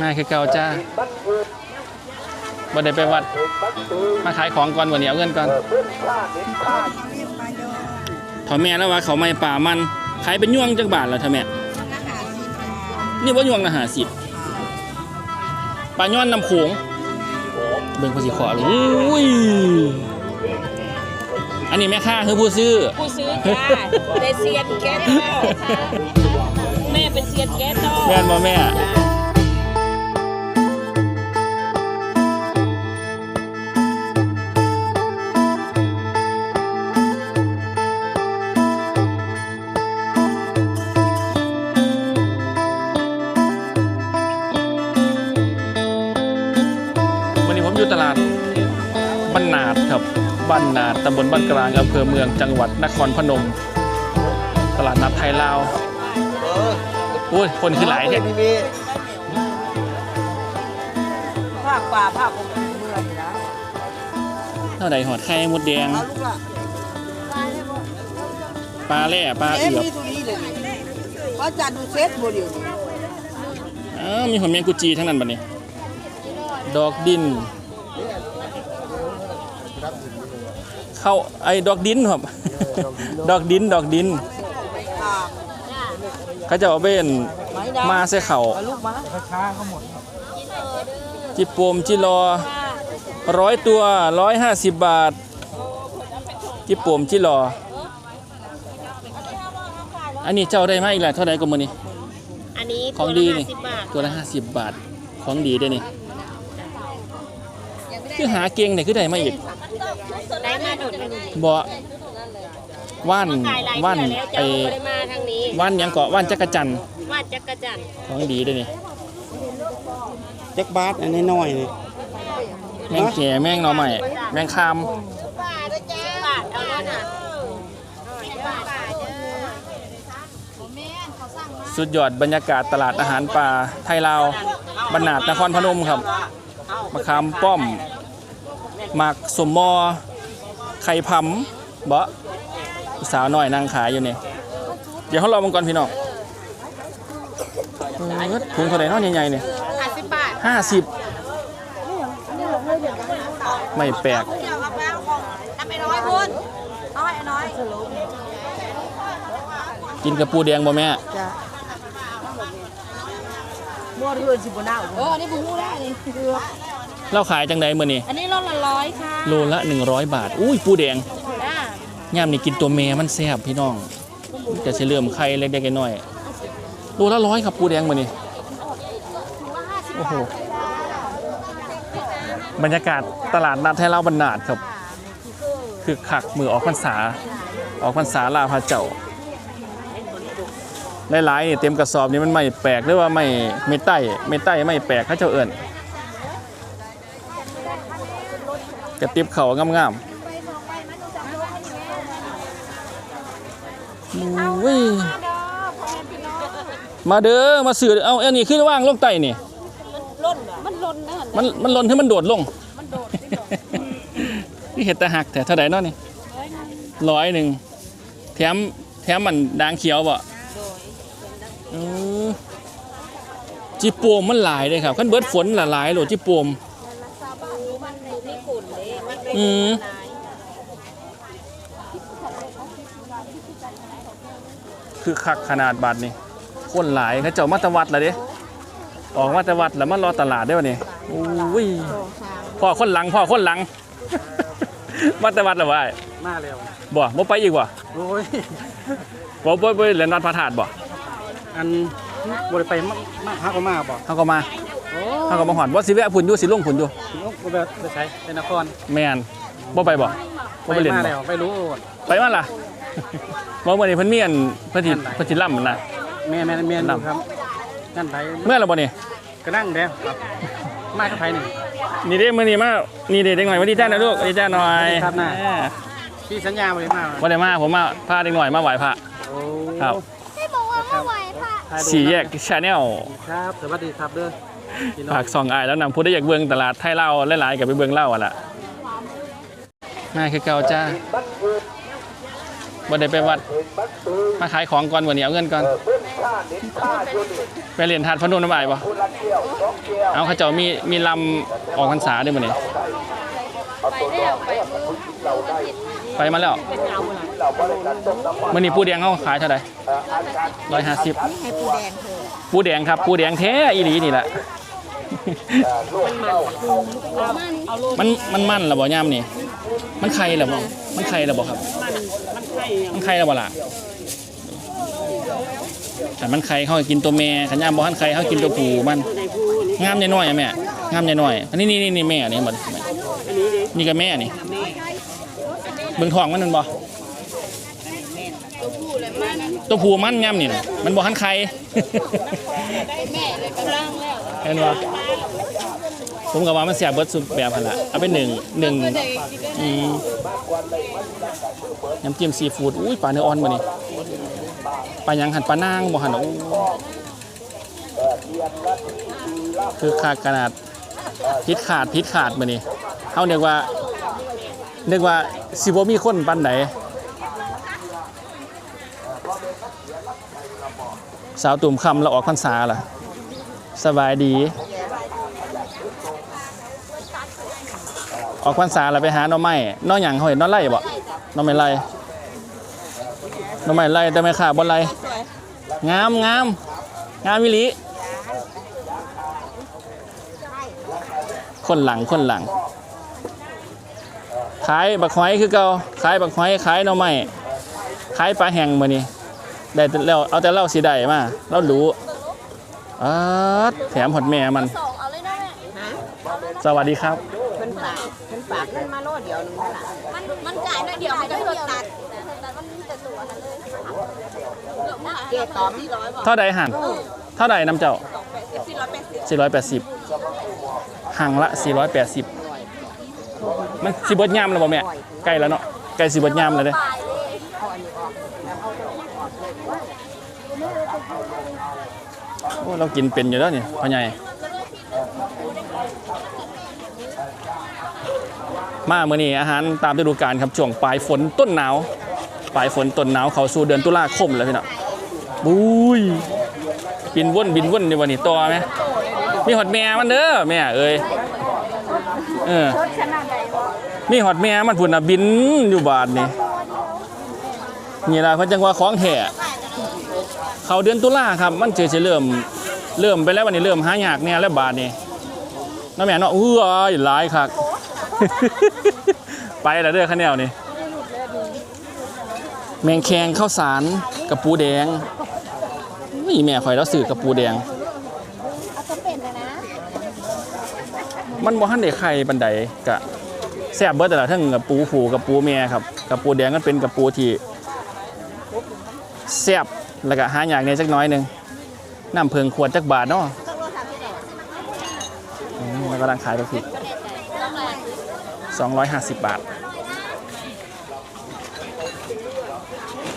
มาคือเก่าจ้าบ่ได้ไปวัด มาขายของก่อนวันนี้เอาเงินก่อนถอแม่แล้วว่าเขาไม่ป่ามันขายเป็นยวงจักบาทแล้วเถอะแม่นี่ว่ายวงละหาสิบปลาย้อนน้ำโขงเบิ่งภาษีขอเลยอุ้ยอันนี้แม่ค้าคือผู้ซื้อ ผู้ซื้อจ้าได้เซียนแก๊สต้อค่ะแม่เป็นเซียนแก๊สต้อแม่นบ่แม่ ผมอยู่ตลาดบ้านนาดครับบ้านนาดตำบลบ้านกลางอำเภอเมืองจังหวัดนครพนม ตลาดนัดไทยลาวโอ้ยคนคือหลายเนี่ยภาคป่าภาคของเมืองอยู่นะเท่าไหร่หอดไข่มดแดง เอาลูกละปลาแร่ปลาเอ๊ะเอือบมีตัวนี้เลยเพราะจัดดูเซตโมเดลนี่อ้าวมีหอมเมียงกุจีทั้งนั้นบัดนี้ ดอกดิน เข้าไอ้ดอกดินครับ ดอกดินดอกดินอ่าเขาจะเอาเป็นไม้ดำมาใส่เข่าเอาลูกมาจิโปมจิรอร้อยตัวร้อยห้าสิบบาท จิโปมจิรออันนี้เจ้าได้ไหมาอีกแล้วเท่าไหร่ก็มือนี้อันนี้ของดีนี่สิบบาทตัวละห้าสิบบาทของดีด้วยนี่คือหาเก่งเนี่ยคือได้มาอีก ได้มาโดดหนึ่งบ่ว่านขายหลายว่านเดือนแล้วไอ้เจ้าบ่ได้มาทางนี้ว่านหยังเกาะว่านจักรจันทร์ว่านจักรจันทร์ของดีด้วยนี่เจ็กบาทอันนี้น้อยนี่แมงแก่แมงหน่อใหม่แมงคามบาทเอาแล้วน่ะสุดยอดบรรยากาศตลาดอาหารป่าไทยลาวบรรนาดนครพนมครับมะขามป้อมหมักสมมอ ไข่พำเบาะสาวน้อยนางขายอยู่นี่เดี๋ยวเขารอมังกรพี่น้องเอิ้นถุงเท่าไหร่เน้อยใหญ่ๆเนี่ยห้าสิบบาทห้าสิบไม่แปลกทำไปน้อยคุณเอาให้น้อยกินกับปูแดงบ่แม่จ้ะมอดเฮือนสิบหน้าโอ้อันนี้บุ้งได้เลย เราขายจังใดมื้อนี้อันนี้โลละร้อยค่ะโลละ 100 บาท อุ้ยปูแดงจ้าย่ามนี่กินตัวแม่มันแซ่บพี่น้องมันจะเฉลื่อมไข่เล็กๆน้อยๆโลละร้อยครับปูแดงมื้อนี้โอ้โหบรรยากาศตลาดนัดไทยลาวบรรนาดครับ คือคักมือออกพรรษา ออกพรรษาลาพระเจ้าหลายๆนี่เต็มกระสอบนี่มันไม่แปลกหรือว่าไม่ไม่ใต้ไม่ใต้ไม่แปลกเขาเจ้าเอิ้น กระติบเขางามๆอุ้ยมาเด้อมาสื่อเอาอันนี้คือว่างลงไตนี่ล่นมันล่นนะมันมันหล่นให้มันโดดลงนี่เห็ดตะหักแต่เท่าไหร่เนาะนี่ร้อยหนึ่งแถมแถมมันด่างเขียวบ่เออจิโปมมันหลายเลยครับขั้นเบิดฝนละหลายโหลดจิโปมมันมีกุ่นเลยมันเป็น อืมลายคือคักขนาดบาทนี่คนหลายเขาเจ้ามาตะวัดละเด้ออกมาตะวัดแล้วมารอตลาดได้วะนี่อุ้ยพ่อคนหลังพ่อคนหลัง มาตะวัดแล้ววะไอ้มาแล้วบ่บ่ไปอีกบ่โอ้ยบ่บ่บ่เล่นนัดพระธาตุบ่อันบริไปมากมากฮักก็มาบ่เขาก็มาโอ้ เขาก็มาหอดว่าสิแวะพุ่นอยู่สิลงพุ่นอยู่ถึงก็แบบไปใช้เป็นนครแม่นบ่ไปบ่บ่ไปเล่นมาบ่แล้วไม่รู้ไปมาล่ะ บ่มื้อนี้เพิ่นมีอันเพิ่นสิอันไหน เพิ่นสิล่ำนะแม่แม่แม่ดูครับนั่นไผเมื่อแล้วบ่นี่ก็นั่งเด้ครับมากับไผนี่ นี่เด้มื้อนี้มานี่เด้เด็กหน่อยมาดีจ้าหน่อยลูกดีจ้าหน่อยสวัสดีครับน่ะแหมพี่สัญญาบ่ได้มาบ่ได้มาผมมาพาเด็กหน่อยมาไหว้พระ โอ้ครับถ่ายรูปสี่แยกชาแนล ครับ สวัสดีครับเด้อพี่น้อง ฝากส่องอายแล้วนำผู้ได้อยากเบิ่งตลาดไทยเล่าวหลายๆกับไปเบิ่งเล่าวอะล่ะมาคือเก่าจ้าบ่ได้ไปวัด มาขายของก่อนวันนี้เอาเงินก่อนคไปเรียนทานพนมน้ำอายปะเอาเขาเจ้ามีมีลำออกพรรษาด้วยมั้ยไปแล้วไปไปมาแล้วมื่อนี้ปูแดงเขาขายเท่าไหร่ร้อยห้าสิบให้ปูแดงเธอปูแดงครับ ปูแดงแท้อีหลีนี่แหละ มันมันมันเหรอบ่ย่ามนี่ มันไข่เหรอบ่มันไข่เหรอบ่ครับ มันไข่เหรอบ่ล่ะแต่มันไข่เขาให้กินตัวแม่ขันย่ามบ่ทันไข่เขากินตัวผู้มันงามน้อยๆอะแม่งามน้อยๆอันนี้นี่นี่นี่แม่นี่หมดนี่ก็แม่นี่เบิ่งท้องมันนั่นบ่ ตัวผู้เลยมันตัวผูมันงามนี่นะมันบ่ทันไข่แม่เลยกำลังแล้วเห็นบ่ผมก็ว่ามันเสียเบิดสุดแบบพันละเอาไปหนึ่งหนึ่งอืมน้ำจิ้มซีฟู้ดอุ้ยปลาเนื้ออ่อนมานี่ปลาหยังหันปลานางบ่หันโอ้คือขาดขนาดพิษขาดพิษขาดมานี่เขาเรียกว่าเรียกว่าสิบ่มีคนปันไห สาวตุ่มคำเราออกพรรษาล่ะ สบายดี ออกพรรษาเราไปหาน่อไม้น่อหยังเขาเห็นน่อไร่บ่น่อไม้ไร่น่อไม้ไร่แต่ไม่ขาบนไร่งามงามงามวิลิคนหลังคนหลัง ขายบักหอยคือเก่าขายบักหอยขายน่อไม้ขายปลาแห้งมื้อนี้ ได้แต่แล้วเอาแต่เล่าสีได้มาเรารู้อาดแถมหดแม่มัน สองเอาเลยนะแม่ฮะสวัสดีครับมันฝากมันฝากมันมาโลดเดียวนึงนั่นล่ะมันมันจ่ายหน่อยเดียวมันก็เพิ่มตัดแต่มันมีแต่ตัวนั้นเลยเกตอบที่ร้อยบอกเท่าใดหันเท่าใดน้ำเจ้า สี่ร้อยแปดสิบ480หังละ 480 มันสิเบดยามแล้วบ่แม่ใกล้แล้วเนาะใกล้สิเบดยามแล้วเด้โอ้เรากินเป็นอยู่แล้วนี่พ่อใหญ่มาเมื้อนี้อาหารตามฤดูกาลครับช่วงปลายฝนต้นหนาวปลายฝนต้นหนาวเขาสู่เดือนตุลาคมแล้วพี่น้องบุ้ยบินว่นบินว่นในวันนี้ตัวไหมมีหอดแม่มันเด้อแม่เอ้ยเออมีหอดแม่มันพุ่นน่ะบินอยู่บาทนี่นี่ละเพิ่นจังว่าของแท้เขาเดือนตุลาครับ มันจะจะเริ่ม เริ่มไปแล้ววันนี้เริ่มหายากแน่แล้วบาทนี่น้าแม่เนาะอู้ยหลายคักไปแล้วเด้อข้าวเหนียวนี่แมงแคงข้าวสารกับปูแดงนี่แม่ข่อยแล้วสื่อกับปูแดงเอาจะเป็นเลยนะมันบ่ทันได้ไข่บันไดกะแซ่บเบิดแต่ละทั้งกับปูผูกับปูแม่ครับกับปูแดงก็เป็นกับปูที่แซ่บแล้วก็หาอยากในจักน้อยหนึ่ง น้ำเพิงขวดจักบาทเนาะแล้วก็รังขายไปผิด250 บาท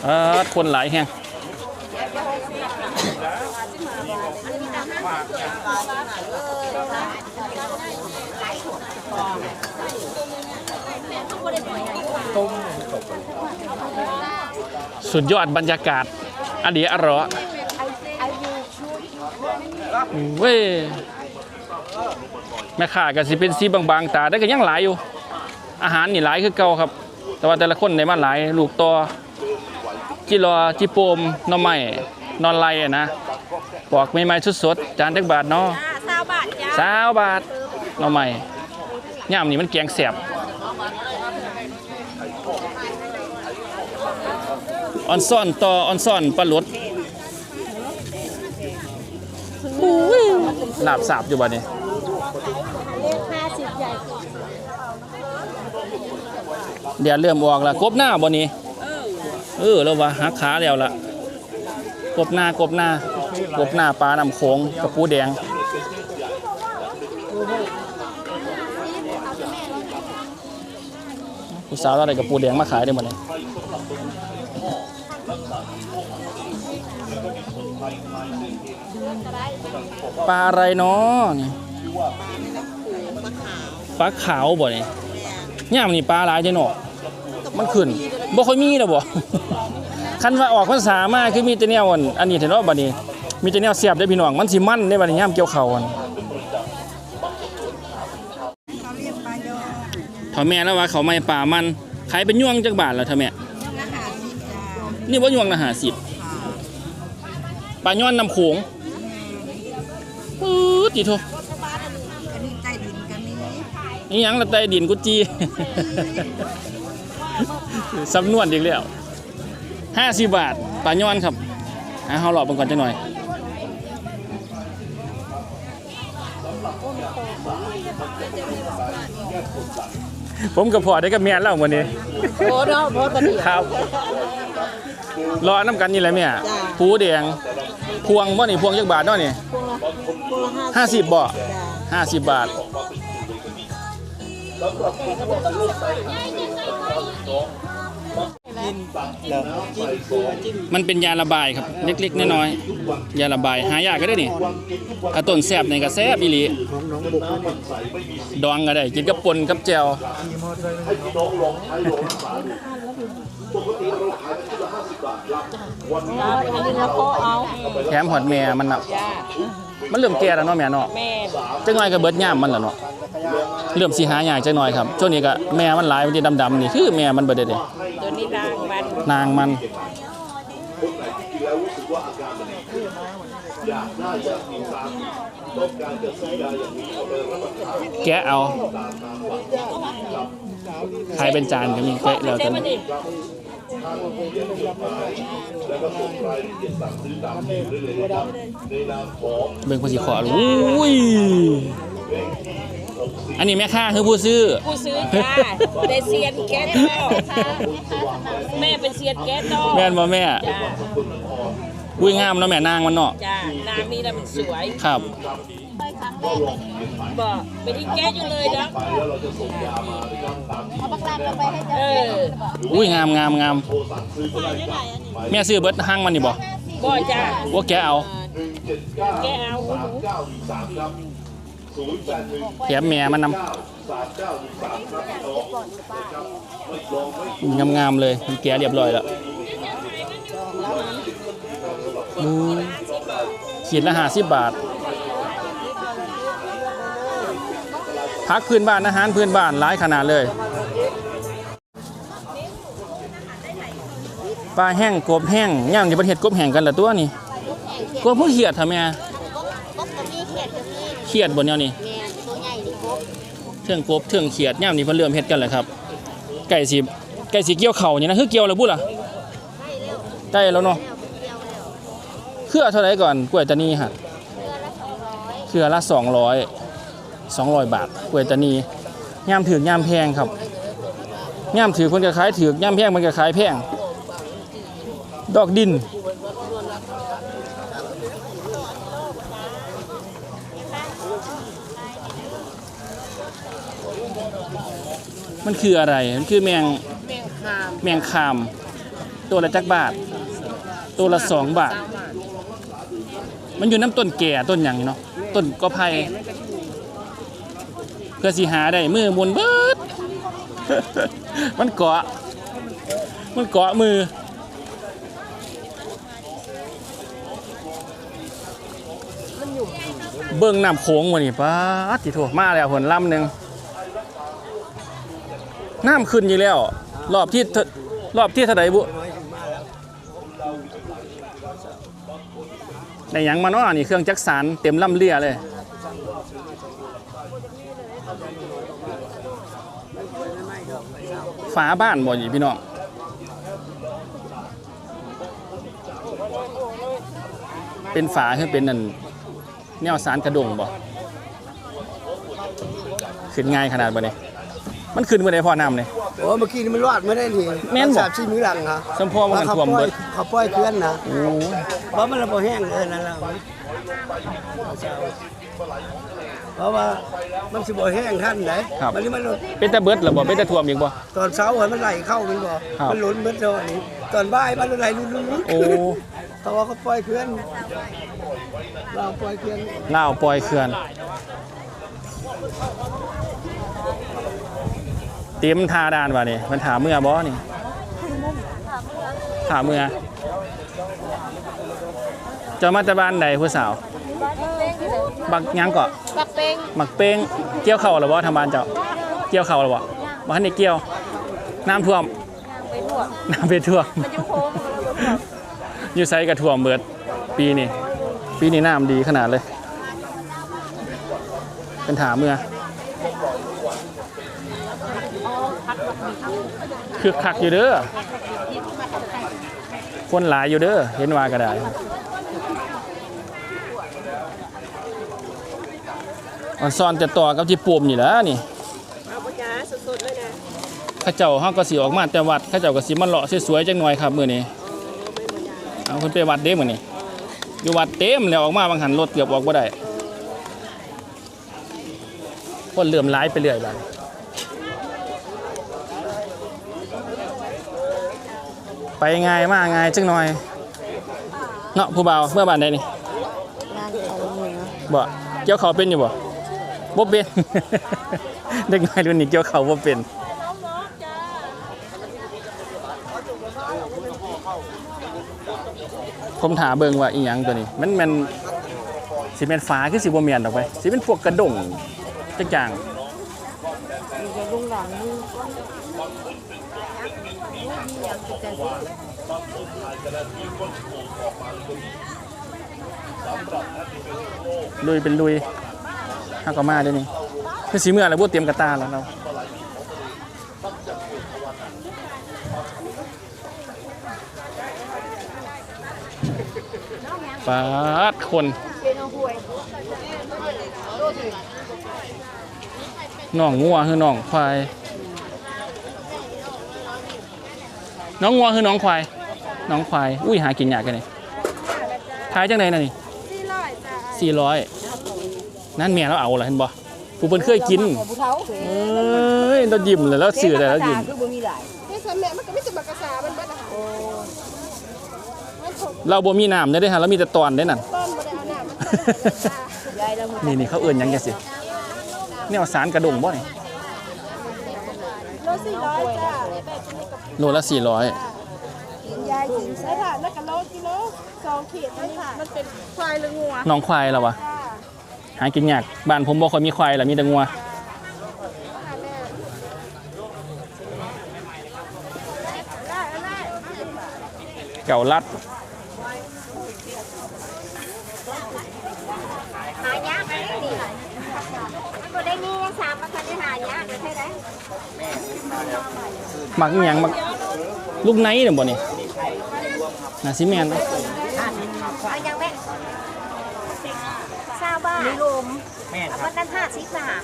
เออคนหลายแฮงสุดยอดบรรยากาศอดีอร่อย เว้ยแม่ค้าก็สิเป็นสีบางๆตาแต่ก็ยังหลายอยู่ อาหารนี่หลายคือเก่าครับ แต่ว่าแต่ละคนในมาหลายลูกตอจิรอจิโปมหน่อไม้นอนไลอะนะปอกใหม่ๆสดๆจานจักบาทเนาะสาวบาทจ้าสาวบาทหน่อไม้ย่ามนี่มันแกงแสบออนซ่อนต่อออนซ่อนปลาหลด หลาบสาบอยู่บ่นี่เลขห้าสิบใหญ่เดี๋ยวเริ่มออกล้วกบหน้าบ่นี่เออแล้วว่าหักขาแล้วล่ะกบหน้ากบหน้ากบหน้าปลาน้ำโขงกับปูแดงผู้สาวเราได้กับปูแดงมาขายได้หมดเลย ปลาอะไรเนาะนี่ปลาขาวบ่นี่ย่ามนี่ปลาหลายจังเนาะมันขึ้นบ่ค่อยมีแล้วบ่คันว่าออกพรรษามาคือมีแต่แนวอันอันนี้เถอะเนาะบัดนี้มีแต่แนวเสียบเด้อพี่น้องมันสิมันในบัดนี้ยามเกี่ยวข้าวอันเท่าแม่แล้วว่าเขาไม่ป่ามันขายเป็นยวงจักบาทแล้วเท่าแม่นี่ว่ายวงละ50ปลาย้อนน้ำโขง ปื๊ดติโทอันนี้ใจดินกันนี้นี่ยังละไตดินกุจีสำนวนอีกแล้วห้าสิบบาทปลาย้อนครับอะเฮาหลอกมันก่อนจังหน่อยผมกับพ่อได้กับเมียแล้ววันนี้โอ้เนาะพอตอนนี้ครับรอน้ำกันนี่แหละแม่จ้าผูแดงพวงบ่นี่พวงจักบาทเนาะนี่พ ห้าสิบบ่จ้าห้าสิบบาทมันเป็นยาระบายครับ เล็กๆน้อยๆยาระบายหายากก็ได้นี่ถ้าต้นแซบนี่ก็แซบอีหลีดองก็ได้ กินกับปนกับแจ่วอันนี้ละพอเอาแถมหอดแม่มันน่ะจ้า มันเริ่มแก่แล้วเนาะแม่เนาะแม่จักหน่อยก็เบิดย่ามมันแล้วเนาะเริ่มสิหายากจักหน่อยครับช่วงนี้ก็แม่มันหลายมันสิดำๆนี่คือแม่มันเบิดเด้เด้ตัวนี้นางมันนางมันแกะเอาขายเป็นจานก็มีแกะแล้วกัน เบิ่งภาษีขอรู้อุ้ยอันนี้แม่ค้าคือผู้ซื้อผู้ซื้อจ้าได้เซียนแก๊สเนาะแม่เป็นเซียนแก๊สเนาะแม่นบ่แม่จ้าอุ้ยงามเนาะแม่นางมันเนาะจ้านางนี่น่ะมันสวย ครับ บอกไม่ได้แก๊สอยู่เลยนะเอออุ้ยงามงามงามแม่ซื้อเบิดห้างมันนี่บ่บ่จ้าว่าแกเอาแกเอาหนูแถมแม่มันนำงามงามๆเลยมันแกะเรียบร้อยแล้วดูขีดละห้าสิบบาท พักพื้นบ้านอาหารพื้นบ้านหลายขนาดเลยปลาแห้งกบแห้งย่างในประเทศกบแห้งกันละตัวนี่กบผู้เขียดทำไมกบก็มีเขียดก็มีเขียดบนเนี่ยนี่แม่ตัวใหญ่นี่กบเทิงกบเทิงเขียดย่ามนี่เพิ่นเริ่มเฮ็ดกันแล้วครับ ไก่สิไก่สิเกี่ยวเข่านี่นะคือเกี่ยวแล้วบุล่ะใกล้แล้วเนาะเครือเท่าไหร่ก่อนกล้วยตานีฮะเครือละ200 200 บาทกล้วยตานีย่ามถือกย่ามแพงครับย่ามถือคนก็ขายถือกย่ามแพงมันก็ขายแพง ดอกดิน มันคืออะไร มันคือแมงแมงคามตัวละจักบาท ตัวละสองบาท มันอยู่น้ำต้นแก่ต้นหยังเนาะต้นกอไผ่ เพื่อสิหาได้มือมวนเบิด มันเกาะ มันเกาะมือ เบิ่งน้ำโขงมานี่ป้าติโถมาแล้วผลลำหนึ่งน้ำขึ้นอยู่แล้ว รอบที่รอบที่เท่าไหร่บุในยังมาเนาะนี่เครื่องจักสารเต็มลำเลียเลยาบ้านบ่อยู่พี่น้องเป็นฝาคือเป็นนั่นแนวสารกระดงบ่ขึ้นง่ายขนาดบ่เนี่ยมันขึ้นเมื่อใดพอน้ำเนี่ยโอ้เมื่อกี้นี่มันรอดไม่ได้ทีแม่นบ่สาบชีมือหลังฮะสมพอว่ามันท่วมเบิดเขาปล่อยเคลื่อนนะโอ้เพราะมันระเบิดแห้งเลยนั่นแหละ เพราะว่ามันสิบ่แห้งท่านไหนมันนี่มันลดเป็นตะเบิดหรือบ่เป็นตะท่วมอีกบ่ ตอนเช้าอะมันไหลเข้ามันบ่ครับ มันหล้นเบิดเลยตอนบ่ายมันไหลลุ้นๆโอ้เพราะว่าเขาปล่อยเคลื่อนเราปล่อยเคลื่อนลาวปล่อยเขื่อน เตรียมทาดานว่ะนี่มันถาเมื่อบ่นี่ถาเมื่อเจะมาจากบ้านใดผู้สาวบั กหยังเกาะปักเป้งหมักเป้งเกี่ยวเข่าวหรือบ่ทางบ้านเจ้าเกี่ยวเข่าวหรือบ่บ่ทันได้เกี่ยว น้ำท่วม ไปทั่วน้ำไปท่วม มันจะโค้งอยู่ไซกระท่วมเบิด ปีนี้ปีนี้น้ำดีขนาดเลย เป็นถามเมื่อคึกคักอยู่เด้อคนหลายอยู่เด้อเห็นว่าก็ได้ อันซ่อนจะต่อกับที่ปุ่มนี่แหล้วนี่เอาปจ้าสดๆเลยนะข้าเจ้าเฮาก็สิออกมาแต่วัดข้าเจ้าก็สิมาเลาะสวยๆจังหน่อยครับมื้อนี้เอาเพิ่นไปวัดเด้มื้อนี้อยู่วัดเต็มแล้วออกมาบางหันรถเกือบออกบ่ได้คนเริ่มหลายไปเรื่อยบัดไปง่ายมาง่ายจังหน่อยเนาะผู้บ่าวเมื่อบ้านใดนี่งานเอาเหนือบ่เกี่ยวเขาวเป็นอยู่บ่ บ่เป็น เด็กน้อยรุ่นนี้เกี่ยวเขาวบ่เป็นผมถามเบิ่งว่าอีหยังตัวนี้ มันมันสิเป็นฟ้าคือสิบ่แม่นดอกไปสิเป็นพวกกระดงจักอย่างลุยเป็นลุย เฮาก็มาเด้วนี่คือสิเมื่อแล้วบ่เตรียมกระตาแล้วเราปาดคนน้องงัวคือน้องควาย น้องงัวคือน้องควาย น้องควาย อุ้ยหากินยากกันนี่ขายจังไดน่ะนี่สี่ร้อย นั่นเมียเราเอาละเห็นบ่ผู้เพิ่นเคยกินผู้เฒ่าเอ้ยเรายิ้มเลยแล้วสื่อแต่แล้วยิ้มคือบ่มีหลายนี่สมัยมันก็ไม่จะบักกระสามันบ้านนะคะเราบ่มีน้ำได้เด้อฮะเรามีแต่ตอนได้นั่นต้นบ่ได้เอาหน้ามันยายแล้วนี่นี่เขาเอิ้นหยังจังซี่แนวสารกระดงบ่นี่โลสี่ร้อยจ้าโลละ400ยายกินใช่ค่ะแล้วก็โลกิโลสองขีดนี่ค่ะมันเป็นควายหรืองัวน้องควายแล้ววะ หากินยากบ้านผมบ่ค่อยมีควายล่ะมีแต่งัวเก่าลัดหายากเลยนี่มันบ่ได้มียังสามมันก็ได้หายากเลยใช่ไหมมักอีหยังมักลูกไนท์เนี่ยบ่นี่น่าสิแม่นเนาะเอายังแม่ ทราบว่ามีลมแม่ครับวันนั้นห้าสิบบาท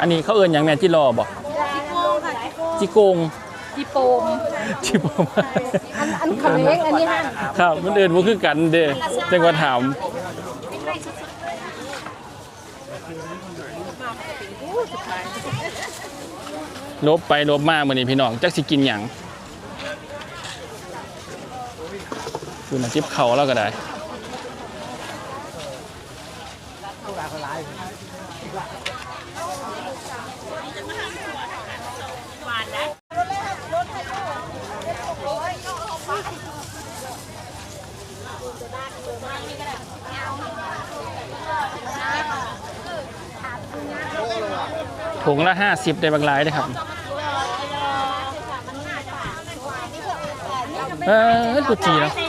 อันนี้เขาเอิ้นหยังแม่จิรอบ่จิโกงค่ะจิโกงจิโกงจีโปมจิโปมอันอันเขมรอันนี้ฮะครับมันเอิ้นบ่คือกันเด้จังว่าถามเป็นไรสุดลบไปลบมามื้อนี้พี่น้องจักสิกินหยังคือน้ำจิ้มเขาแล้วก็ได้ ถุงละ 50 ได้บางหลายเลยครับเออกุจีแล้วใส่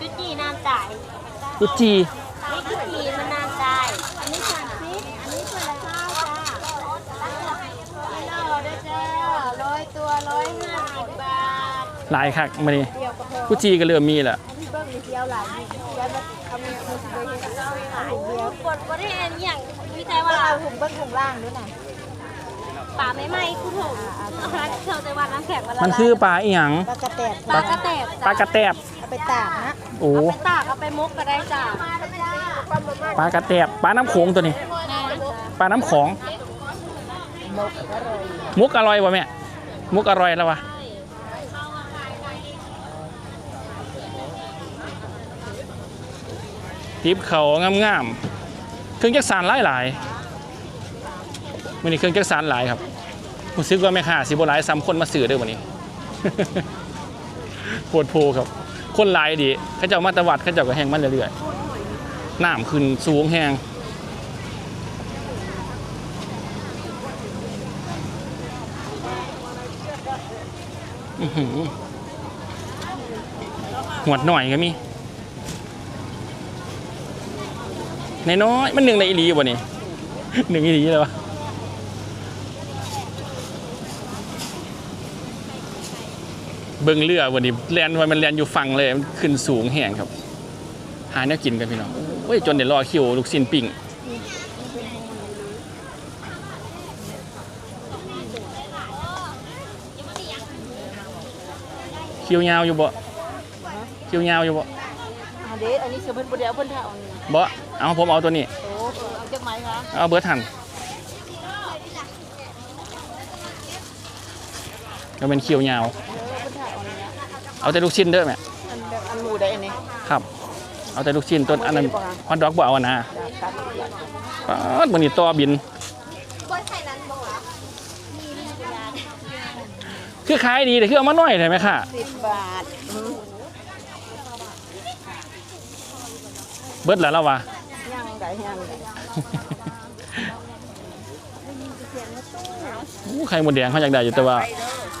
ถุจีน้ำจ่ายกุจีนี่จุจีมันน้ำจ่ายอันนี้สามสิบอันนี้คนละเก้าจ้าไม่เล่าได้เจ้าร้อยตัวร้อยห้าสิบบาทหลายคักมาดิกุจีก็เริ่มมีแหละพี่เบิ้งมีเที่ ยวหลายมีเที่ยวแบบทำมีเคยเห็นเล่าหลายเดียวกดว่าได้อันอย่างวิจัยว่าเอาถุงเบิ้งถุงล่างด้วยนะป่าไม่ไหม้คุณถุงเอาละเที่ยวใจวันน้ำแข็งวันละมันคือปลาอีหยังปลากระแตบปลากระแตบปลากระแตบเอาไปตากนะโอ้ไปตากเอาไปมุกก็ได้จ้าปลากระแตบปลาน้ำโขงตัวนี้ปลาน้ำของมุกอร่อยป่ะแม่มุกอร่อยแล้ววะ ทิปเขางามๆ เครื่องจักสานหลายหลายๆวันนี้เครื่องจักสานหลายครับผมซื้อว่าแม่ค้าสิบหลายซ้ำคนมาซื้อเด้อวันนี้ปวดโพครับ คนหลายดีเขาเจ้ามาตะวัดเขาเจ้าก็แห้งมันเรื่อยๆน้ำขึ้นสูงแห้งหือหวดหน่อยก็มี น้อยๆมันหนึ่งในอีหลีบ่นี่หนึ่งอีหลีเลยวะเบิ่งเรือวันนี้แลนไว้มันแลนอยู่ฝั่งเลยมันขึ้นสูงแห้งครับ หาแนวกินกันพี่น้องโอ้ยจนเดี๋ยวรอคิวลูกชิ้นปิ้งคิวยาวอยู่บ่คิวยาวอยู่บ่อันนี้อันนี้คือเพิ่นบ่ได้เอาเพิ่นท่าเอานี่บ่ เอาผมเอาตัวนี้โอ้เอาจักไม้คะเอาเบิร์ดทันก็เป็นคิวยาวเออเพิ่นท่าเอานี่เอาแต่ลูกชิ้นเด้อแม่อันแบบอันหมูได้อันนี้ครับ เอาแต่ลูกชิ้นต้นอันนั้นฮอตดอกบ่เอาอะนะครับป๊าดมื้อนี้ต่อบินคือขายดีแต่คือเอามาหน่อยได้ไหมค่ะ10บาทอืมเบิดแล้วแล้ววะ ย่างได้ย่างได้อู้ไข่หมดแดงเขาอยากได้อยู่แต่ว่า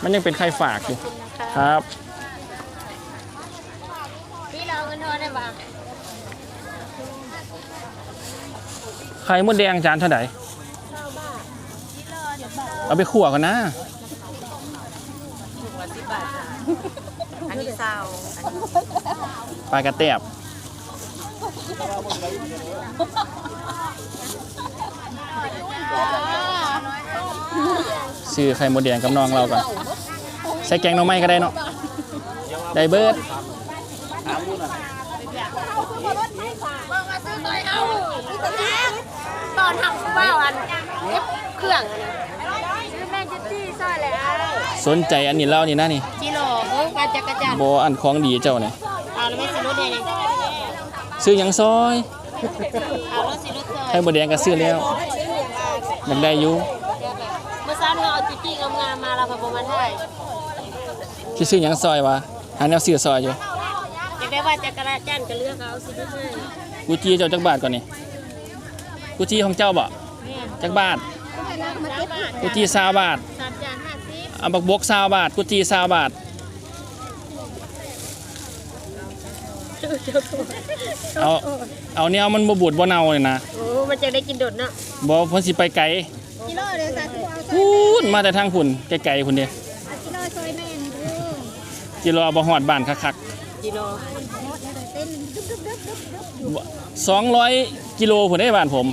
มันยังเป็นไข่ฝากอยู่ครับพี่เราเงินทอนได้ปะไข่หมดแดงจานเท่าไหร่เอาไปขั่วกันนะอันนี้ซาวปลากระแตบ ซื้อไข่มดแดงกับน้องเราก่อนใส่แกงหน่อไม้ก็ได้เนาะได้เบิร์ดตอนทำเป้าอันเก็บเครื่องอันนี้ซื้อแม่จิตตี้ซอยแล้วสนใจอันนี้เล่านี่นะนี่กิโลเฮ้ยการจักรจันทร์บอันของดีเจ้าเนี่ยเอาแล้วไม่ซื้อรถเองซื้อยังซอย เอารถสิรถซอยไข่หมดแดงก็ซื้อแล้วอยากได้อยู่เมื่อเช้าเราเอาจิตตี้งามๆมาเราพอประมาณเท่าไหร่ที่ซื้อหยังซอยวะหาแนวซื้อซอยอยู่อยากได้ว่าจักรจันทร์ก็เลือกเอาสิรถให้กูจีเจ้าจักบาทก่อนนี่กูจีของเจ้าบ่จักบาทกูจีซาวบาทสามจานห้าสิบเอาบักบกซาวบาทกูจีซาวบาท เอาเอาเนี่ยมันบ่บูดบ่เน่าเลยนะโอ้มันจะได้กินโดดเนาะบ่เพิ่นสิไปไกลกิโลเดียวสามสิบเอาพูนมาแต่ทางพุ่นไกลๆพุ่นเด้กิโลซอยแม่นดูจิรอบ่ฮอดบ้านคักกิโลๆ200 กิโลพุ่นเด้บ้านผม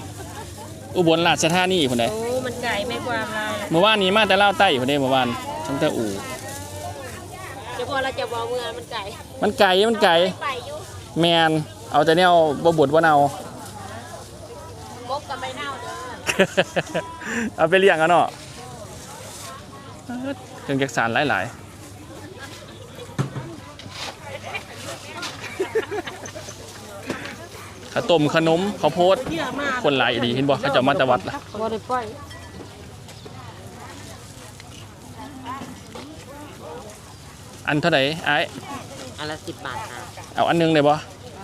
อุบลราชธานีพุ่นเด้โอ้มันไก่ไม่กว่าลายเมื่อวานนี้มาแต่ลาวใต้พุ่นเด้เมื่อวานตั้งแต่อู่เดี๋ยวพอเราจะบอกเมืองมันไก่มันไกลมันไกลไปอยู่ แมนเอาแต่เนี่ยบ่บดบ่เนากบกับใบเน่าเด้อเอาไปเลี้ยงกันเนาะเครื่องจักสารหลายๆข้าวต้มขนมข้าวโพด คนหลายอีดีเห็นบ่เขาเจะมาแตะวัดล่ะบ่ได้ปล่อยอันเท่าไหร่ไอ้ายอันละ10บาทครับ เอาอันหนึงได้บ่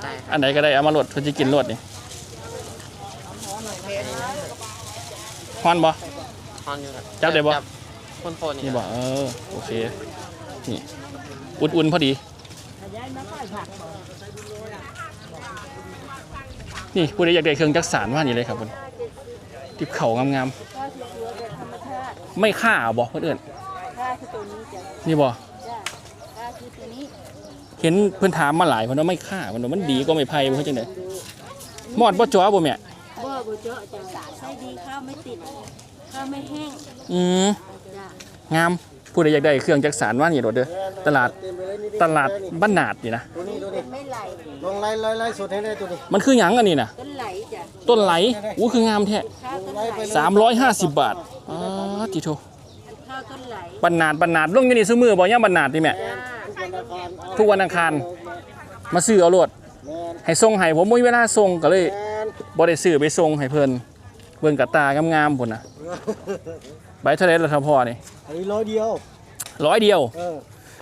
ได้อันไหนก็ได้เอามาโหลดเพิ่นสิกินโหลดนี่ฮ้อนบ่ฮอนอยู่ครับจับได้บ่คนโฟนนี่บ่เออโอเคนี่อุ่นๆพอดีนี่ผู้ใดอยากได้เครื่องจักสารว่านี่เลยครับคุณที่เขางามๆไม่ฆ่าบ่เพื่อนเอิ้นนี่บ่ เห็นเพิ่นถามมาหลายเพิ่นว่าไม่ฆ่าเพิ่นว่ามันดีก็ไม่ไผ่บ่เฮ็ดจังได๋มอดบ่จ๋อบ่แม่บ่บ่เจาะจ้ะใส่ดีข้าวไม่ติดข้าวไม่แห้งอืมงามผู้ใดอยากได้เครื่องจักสารว่านี่โดดเด้อตลาดตลาดบ้านนาดนี่นะตัวนี้ตัวนี้ลงไล่ไล่ไล่สุดให้ได้ตัวนี้มันคือหยังอันนี้น่ะต้นไหลจ้ะต้นไหลอู้คืองามแท้ข้าวต้นไหล350 บาทอ๋อติโทข้าวต้นไหลบรรนาดบรรนาดลงอยู่นี่ซื้อมือบ่ย่ามบรรนาดนี่แม่ ทุกวันอังคาร มาซื้อเอาโลดแมนให้ส่งให้ผมบ่มีเวลาส่งก็เลยแมนบ่ได้ซื้อไปส่งให้เพิ่นเบิ่งกะตางามๆพุ่นน่ะใบเท่าไหร่ล่ะครับพ่อนี่อันนี้ร้อยเดียวร้อยเดียวเออ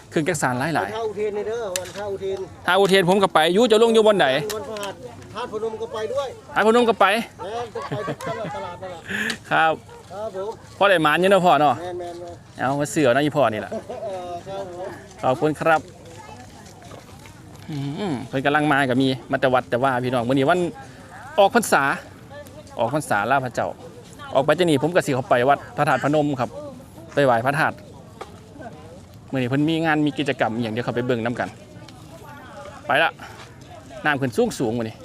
เครื่องจักสารหลายหลายเข้าอุเทนนี่เด้อวันเข้าอุเทนๆถ้าอุเทนผมก็ไปอยู่จะลงอยู่บนไหนวันพฤหัสธาตุพนมก็ไปด้วยถ้าพนมก็ไปแม่นต้องไปทุกตลาดตลาดตลาดครับครับผมพ่อได้หมานอยู่เนาะพ่อเนาะแม่นแม่นแม่นเอามาเสือเนาะอีพ่อนี่แหละเออครับผม ขอบคุณครับอืมเพิ่นกำลังมากับมีมาแต่วัดแต่ว่าพี่น้องวันนี้วันออกพรรษา ออกพรรษาลาพระเจ้า ออกไปจะนี่ผมกับสิเขาไปวัดพระธาตุพนมครับไปไหว้พระธาตุเมื่อนี้เพิ่นมีงานมีกิจกรรมอย่างเดียวเขาไปเบิ่งน้ำกัน ไปละน้ำขึ้นสูงสูงวันนี้